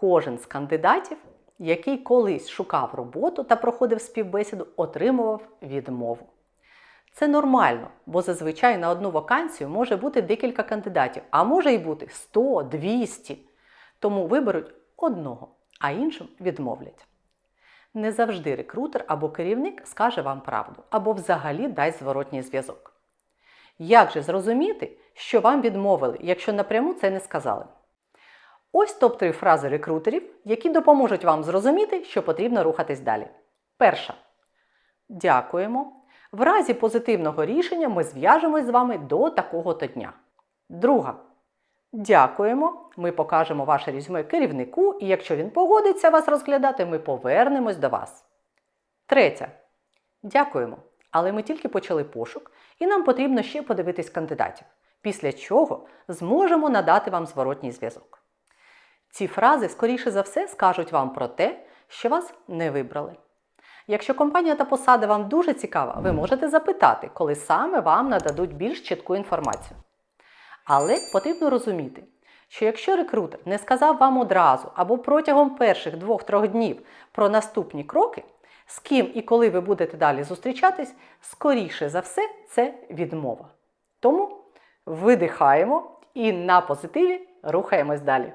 Кожен з кандидатів, який колись шукав роботу та проходив співбесіду, отримував відмову. Це нормально, бо зазвичай на одну вакансію може бути декілька кандидатів, а може й бути 100, 200. Тому виберуть одного, а іншим відмовлять. Не завжди рекрутер або керівник скаже вам правду або взагалі дасть зворотній зв'язок. Як же зрозуміти, що вам відмовили, якщо напряму це не сказали? Ось топ-3 фрази рекрутерів, які допоможуть вам зрозуміти, що потрібно рухатись далі. Перша. Дякуємо. В разі позитивного рішення ми зв'яжемось з вами до такого-то дня. Друга. Дякуємо. Ми покажемо ваше резюме керівнику, і якщо він погодиться вас розглядати, ми повернемось до вас. Третя. Дякуємо. Але ми тільки почали пошук, і нам потрібно ще подивитись кандидатів, після чого зможемо надати вам зворотній зв'язок. Ці фрази, скоріше за все, скажуть вам про те, що вас не вибрали. Якщо компанія та посада вам дуже цікава, ви можете запитати, коли саме вам нададуть більш чітку інформацію. Але потрібно розуміти, що якщо рекрутер не сказав вам одразу або протягом перших 2-3 днів про наступні кроки, з ким і коли ви будете далі зустрічатись, скоріше за все це відмова. Тому видихаємо і на позитиві рухаємось далі.